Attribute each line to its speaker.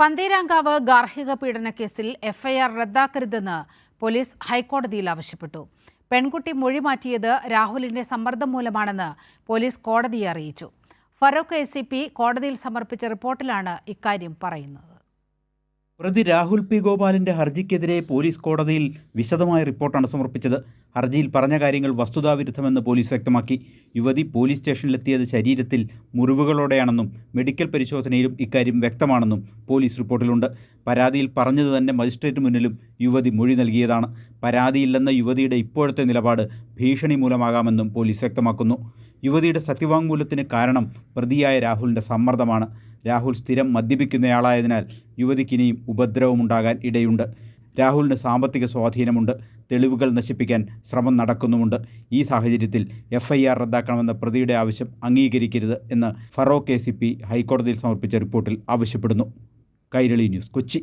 Speaker 1: പന്തീരാങ്കാവ് ഗാർഹിക പീഡന കേസിൽ എഫ്ഐആർ റദ്ദാക്കരുതെന്ന് പോലീസ് ഹൈക്കോടതിയിൽ ആവശ്യപ്പെട്ടു. പെൺകുട്ടി മൊഴി മാറ്റിയത് രാഹുലിന്റെ സമ്മർദ്ദം മൂലമാണെന്ന് പോലീസ് കോടതിയെ അറിയിച്ചു. ഫറൂഖ് എ കോടതിയിൽ സമർപ്പിച്ച റിപ്പോർട്ടിലാണ് ഇക്കാര്യം പറയുന്നത്.
Speaker 2: പ്രതി രാഹുൽ പി ഗോപാലിന്റെ ഹർജിക്കെതിരെ പോലീസ് കോടതിയിൽ വിശദമായ റിപ്പോർട്ടാണ് സമർപ്പിച്ചത്. ഹർജിയിൽ പറഞ്ഞ കാര്യങ്ങൾ വസ്തുതാവിരുദ്ധമെന്ന് പോലീസ് വ്യക്തമാക്കി. യുവതി പോലീസ് സ്റ്റേഷനിലെത്തിയത് ശരീരത്തിൽ മുറിവുകളോടെയാണെന്നും മെഡിക്കൽ പരിശോധനയിലും ഇക്കാര്യം വ്യക്തമാണെന്നും പോലീസ് റിപ്പോർട്ടിലുണ്ട്. പരാതിയിൽ പറഞ്ഞത് തന്നെ മജിസ്ട്രേറ്റ് മുന്നിലും യുവതി മൊഴി നൽകിയതാണ്. പരാതിയില്ലെന്ന യുവതിയുടെ ഇപ്പോഴത്തെ നിലപാട് ഭീഷണി മൂലമാകാമെന്നും പോലീസ് വ്യക്തമാക്കുന്നു. യുവതിയുടെ സത്യവാങ്മൂലത്തിന് കാരണം പ്രതിയായ രാഹുലിന്റെ സമ്മർദ്ദമാണ്. രാഹുൽ സ്ഥിരം മദ്യപിക്കുന്നയാളായതിനാൽ യുവതിക്കിനിയും ഉപദ്രവമുണ്ടാകാൻ ഇടയുണ്ട്. രാഹുലിന് സാമ്പത്തിക സ്വാധീനമുണ്ട്. തെളിവുകൾ നശിപ്പിക്കാൻ ശ്രമം നടക്കുന്നുമുണ്ട്. ഈ സാഹചര്യത്തിൽ എഫ് ഐ ആർ റദ്ദാക്കണമെന്ന പ്രതിയുടെ ആവശ്യം അംഗീകരിക്കരുത് എന്ന് ഫറോക്ക് എ സി പി ഹൈക്കോടതിയിൽ സമർപ്പിച്ച റിപ്പോർട്ടിൽ ആവശ്യപ്പെടുന്നു. കൈരളി ന്യൂസ് കൊച്ചി.